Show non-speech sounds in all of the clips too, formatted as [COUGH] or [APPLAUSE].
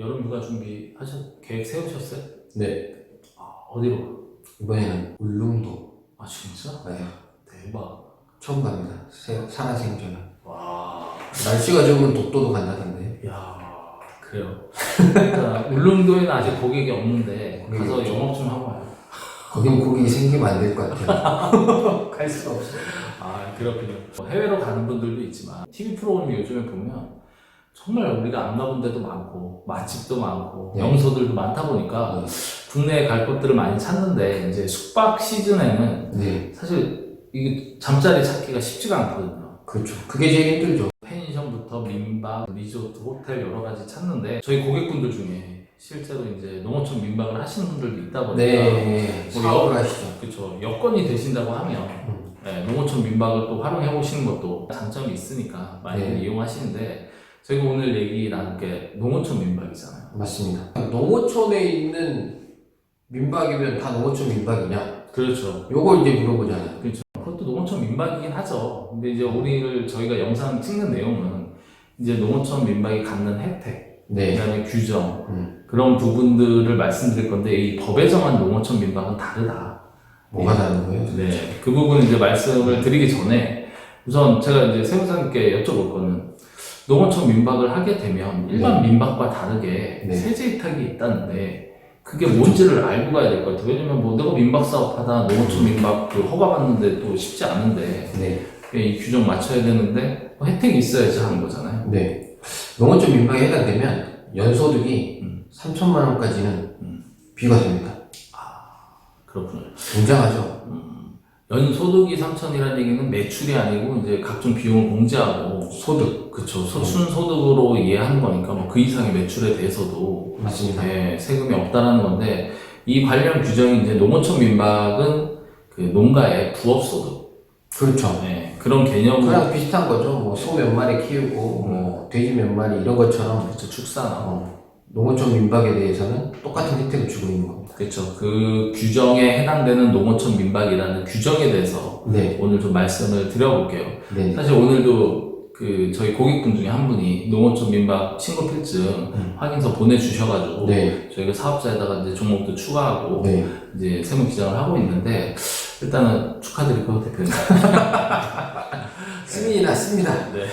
여름 휴가 준비 하셨 계획 세우셨어요? 네 아, 어디로? 이번에는 울릉도 아 진짜? 네, 대박. 처음 갑니다. 새- 살아생전은 와. 날씨가 좋으면 독도도 간다던데 야 그래요. 일단 [LAUGHS] 울릉도에는 아직 고객이 없는데 고객이 가서 없죠. 영업 좀 하고 와요. 거긴 고객이 생기면 안 될 것 같아요. [LAUGHS] 갈 수가 없어. 아 그렇군요. 해외로 가는 분들도 있지만 TV 프로그램 요즘에 보면 정말 우리가 안 가본 데도 많고 맛집도 많고 네. 명소들도 많다 보니까 국내에 갈 곳들을 많이 찾는데 이제 숙박 시즌에는 네 사실 이게 잠자리 찾기가 쉽지가 않거든요. 그렇죠. 그게 제일 힘들죠. 펜션부터 민박, 리조트, 호텔 여러 가지 찾는데 저희 고객분들 중에 실제로 이제 농어촌 민박을 하시는 분들도 있다 보니까 네 우리 사업을 여- 하시죠. 그렇죠. 여건이 되신다고 하면 음. 네, 농어촌 민박을 또 활용해 보시는 것도 장점이 있으니까 많이 네. 이용하시는데 저희가 오늘 얘기 나눌 게 농어촌 민박이잖아요. 맞습니다. 농어촌에 있는 민박이면 다 농어촌 민박이냐? 그렇죠. 요걸 이제 물어보잖아요. 그렇죠. 그것도 농어촌 민박이긴 하죠. 근데 이제 오늘 저희가 영상 찍는 내용은 이제 농어촌 민박이 갖는 혜택, 네. 그다음에 규정 음. 그런 부분들을 말씀드릴 건데 이 법에 정한 농어촌 민박은 다르다. 뭐가 다른 거예요? 네, 그 부분 이제 말씀을 드리기 전에 우선 제가 이제 세무사님께 여쭤볼 거는 농어촌 민박을 하게 되면 일반 민박과 다르게 네. 세제 혜택이 있다는데 그게 뭔지를 알고 가야 될 것 같아요. 왜냐면 뭐 내가 민박 사업하다 농어촌 민박 그 허가받는데 또 쉽지 않은데 네. 이 규정 맞춰야 되는데 뭐 혜택이 있어야지 하는 거잖아요. 네. 농어촌 민박에 해당되면 연소득이 음. 3천만 원까지는 음. 비과됩니다. 그렇군요. 굉장하죠. 음, 연소득이 3천이라는 얘기는 매출이 아니고 이제 각종 비용을 공제하고 소득. 그쵸. 소- 순소득으로 이해하는 거니까 뭐 그 이상의 매출에 대해서도 맞습니다. 네, 세금이 없다라는 건데 이 관련 규정이 이제 농어촌 민박은 그 농가의 부업 소득 그렇죠. 네, 그런 개념으로 그랑 비슷한 거죠. 뭐 소 몇 마리 키우고 뭐 돼지 몇 마리 이런 것처럼 그쵸, 축산하고 어, 농어촌 민박에 대해서는 똑같은 혜택을 주고 있는 겁니다. 그쵸. 그 규정에 해당되는 농어촌 민박이라는 규정에 대해서 네. 오늘 좀 말씀을 드려볼게요. 네. 사실 오늘도 그 저희 고객분 중에 한 분이 농어촌 민박 신고 필증 음. 확인서 보내주셔가지고 네. 저희가 사업자에다가 이제 종목도 추가하고 네. 이제 세무 기장을 하고 있는데 일단은 축하드리고 대표님. [LAUGHS] 승인이 났습니다. 네.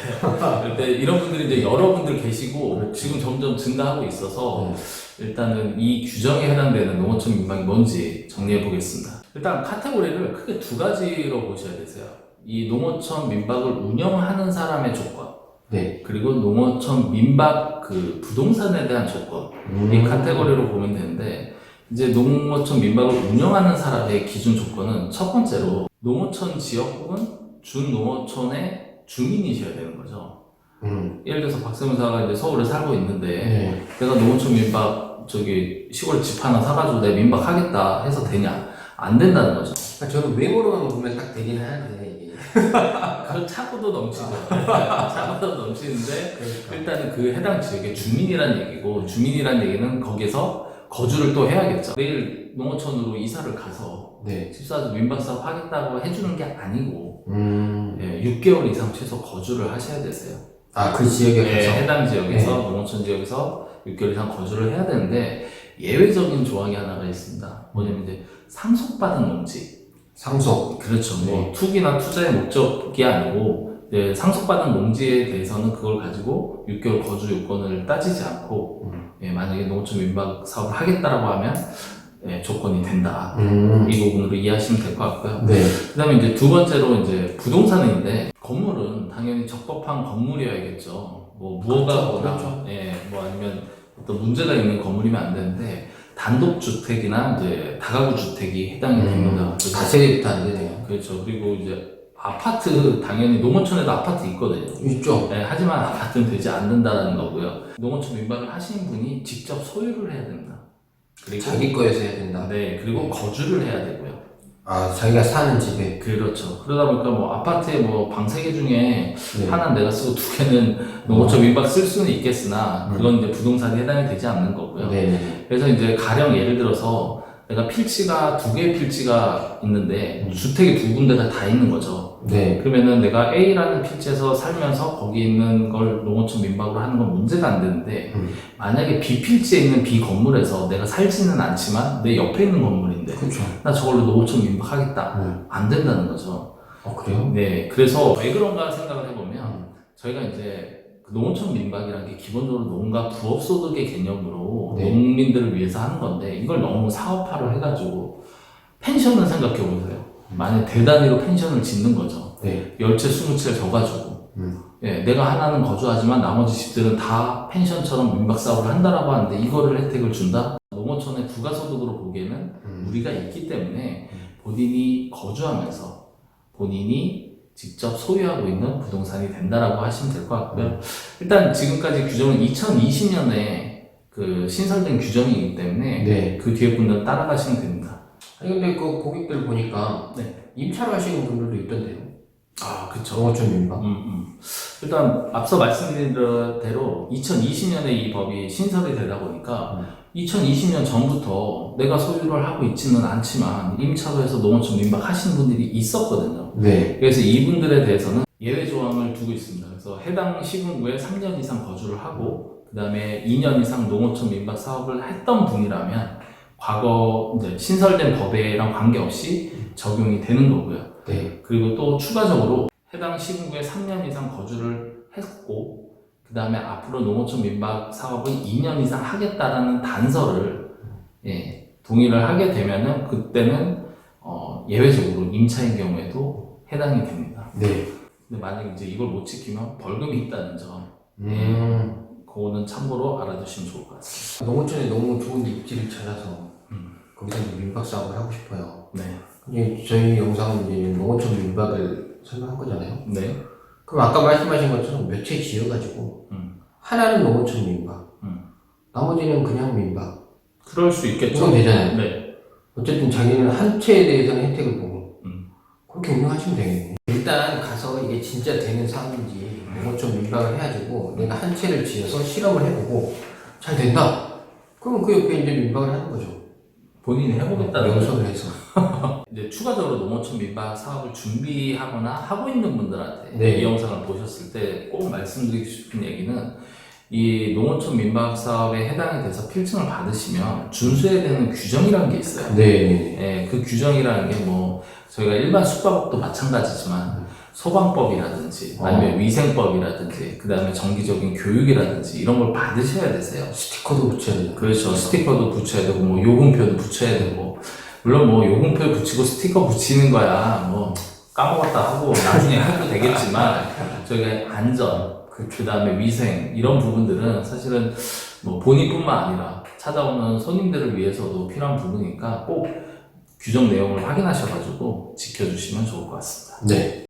근데 이런 분들이 이제 여러분들 계시고 그렇죠. 지금 점점 증가하고 있어서 네. 일단은 이 규정에 해당되는 농어촌 민박이 뭔지 정리해 보겠습니다. 일단 카테고리를 크게 두 가지로 보셔야 되세요. 이 농어촌 민박을 운영하는 사람의 조건, 네. 그리고 농어촌 민박 그 부동산에 대한 조건, 음. 이 카테고리로 보면 되는데 이제 농어촌 민박을 운영하는 사람의 기준 조건은 첫 번째로 농어촌 지역 혹은 준농어촌의 주민이셔야 되는 거죠. 음. 예를 들어서 박세무사가 이제 서울에 살고 있는데 네. 내가 농어촌 민박 저기 시골 집 하나 사가지고 내 민박 하겠다 해서 되냐? 안 된다는 거죠. 그러니까 저는 외모로만 보면 딱 되긴 하는데 이게. [LAUGHS] 그 차고도 넘치죠. 차고도 넘치는데 그러니까. 일단은 그 해당 지역의 주민이란 얘기고 주민이란 얘기는 거기서 거주를 또 해야겠죠. 내일 농어촌으로 이사를 가서 네. 집사도 민박 사업 하겠다고 해주는 게 아니고 음. 예, 6개월 이상 최소 거주를 하셔야 되세요. 아, 그 지역에 예, 가서. 해당 지역에서 농어촌 지역에서 6개월 이상 거주를 해야 되는데 예외적인 조항이 하나가 있습니다. 뭐냐면 이제 상속받은 농지. 상속. 그렇죠. 네. 뭐 투기나 투자의 목적이 아니고 이제 상속받은 농지에 대해서는 그걸 가지고 6개월 거주 요건을 따지지 않고 음. 예, 만약에 농어촌 민박 사업을 하겠다라고 하면 예, 조건이 된다. 음. 이 부분으로 이해하시면 될 것 같고요. 네. 그 다음에 이제 두 번째로 이제 부동산인데 건물은 당연히 적법한 건물이어야겠죠. 뭐 무허가거나 그렇죠. 예, 뭐 아니면 어떤 문제가 있는 건물이면 안 되는데 단독 주택이나 이제 다가구 주택이 해당이 됩니다. 음. 그래서 다세대부터 안 되네요. 그렇죠. 그리고 이제 아파트 당연히 농어촌에도 아파트 있거든요. 있죠. 예, 하지만 아파트는 되지 않는다는 거고요. 농어촌 민박을 하시는 분이 직접 소유를 해야 된다. 그리고 자기 거에서 해야 된다. 네 그리고 거주를 해야 되고요. 아, 자기가 사는 집에. 그렇죠. 그러다 보니까 뭐 아파트에 뭐 방 세 개 중에 네. 하나 는 내가 쓰고 두 개는 농어촌 민박 쓸 수는 있겠으나 음. 그건 이제 부동산에 해당이 되지 않는 거고요. 네네. 그래서 이제 가령 예를 들어서 내가 필지가 두 개의 필지가 있는데 음. 주택이 두 군데가 다 있는 거죠. 네. 그러면은 내가 A라는 필지에서 살면서 거기 있는 걸 농어촌 민박으로 하는 건 문제가 안 되는데 음. 만약에 B 필지에 있는 B 건물에서 내가 살지는 않지만 내 옆에 있는 건물인데 그렇죠. 나 저걸로 농어촌 민박 하겠다 음. 안 된다는 거죠. 어, 그래요? 네, 그래서 왜 그런가 생각을 해보면 음. 저희가 이제 그 농어촌 민박이라는 게 기본적으로 농가 부업 소득의 개념으로 네. 농민들을 위해서 하는 건데 이걸 너무 사업화를 해가지고 펜션을 생각해 보세요. 만약 대단위로 펜션을 짓는 거죠. 네. 열채, 스무 채를 져가지고 음. 예, 내가 하나는 거주하지만 나머지 집들은 다 펜션처럼 민박 사업을 한다라고 하는데 이거를 혜택을 준다? 농어촌의 부가소득으로 보기에는 음. 우리가 있기 때문에 본인이 거주하면서 본인이 직접 소유하고 있는 부동산이 된다라고 하시면 될 것 같고요. 일단 지금까지 규정은 2020년에 그 신설된 규정이기 때문에 네. 그 뒤에 분들은 따라가시면 됩니다. 아니, 근데 그 고객들 보니까 네. 임차로 하시는 분들도 있던데요. 아, 그쵸. 정어촌 민박. 음, 음. 일단 앞서 말씀드린 대로 2020년에 이 법이 신설이 되다 보니까 음. 2020년 전부터 내가 소유를 하고 있지는 않지만 임차로 해서 농어촌 민박 하시는 분들이 있었거든요. 네. 그래서 이분들에 대해서는 예외 조항을 두고 있습니다. 그래서 해당 시군구에 3년 이상 거주를 하고 그 다음에 2년 이상 농어촌 민박 사업을 했던 분이라면 과거 이제 신설된 법에랑 관계없이 적용이 되는 거고요. 네. 그리고 또 추가적으로 해당 시군구에 3년 이상 거주를 했고 그 다음에 앞으로 농어촌 민박 사업은 2년 이상 하겠다라는 단서를 예, 동의를 하게 되면은 그때는 어, 예외적으로 임차인 경우에도 해당이 됩니다. 네. 근데 만약 이제 이걸 못 지키면 벌금이 있다는 점, 음. 그거는 참고로 알아두시면 좋을 것 같습니다. 농어촌에 너무 좋은 입지를 찾아서 음. 거기서 이제 민박 사업을 하고 싶어요. 네, 이제 저희 영상은 이제 농어촌 민박을 설명한 거잖아요. 네, 그럼 아까 말씀하신 것처럼 몇 채 지어가지고 음. 하나는 농어촌 민박, 음. 나머지는 그냥 민박. 그럴 수 있겠죠. 그럼 되잖아요. 네, 어쨌든 자기는 한 채에 대해서는 혜택을 보고 음. 그렇게 운영하시면 되겠네. 일단 가서 이게 진짜 되는 사업인지 농어촌 민박을 해가지고 내가 한 채를 지어서 실험을 해보고 잘 된다. 그러면 그 옆에 이제 민박을 하는 거죠. 본인이 해보겠다는. 명선을 해서. [LAUGHS] 이제 추가적으로 농어촌 민박 사업을 준비하거나 하고 있는 분들한테 네. 이 영상을 보셨을 때 꼭 말씀드리고 싶은 얘기는 이 농어촌 민박 사업에 해당이 돼서 필증을 받으시면 준수해야 되는 규정이라는 게 있어요. 네. 예, 그 규정이라는 게 뭐 저희가 일반 숙박업도 마찬가지지만 소방법이라든지 아니면 위생법이라든지 그 다음에 정기적인 교육이라든지 이런 걸 받으셔야 되세요. 스티커도 붙여야 돼요. 그렇죠. 스티커도 붙여야 되고, 뭐, 요금표도 붙여야 되고, 물론 뭐, 요금표 붙이고 스티커 붙이는 거야, 뭐, 까먹었다 하고, 나중에 [LAUGHS] 해도 되겠지만, 저희가 안전, 그 다음에 위생, 이런 부분들은 사실은 뭐, 본인뿐만 아니라 찾아오는 손님들을 위해서도 필요한 부분이니까 꼭 규정 내용을 확인하셔가지고 지켜주시면 좋을 것 같습니다. 네.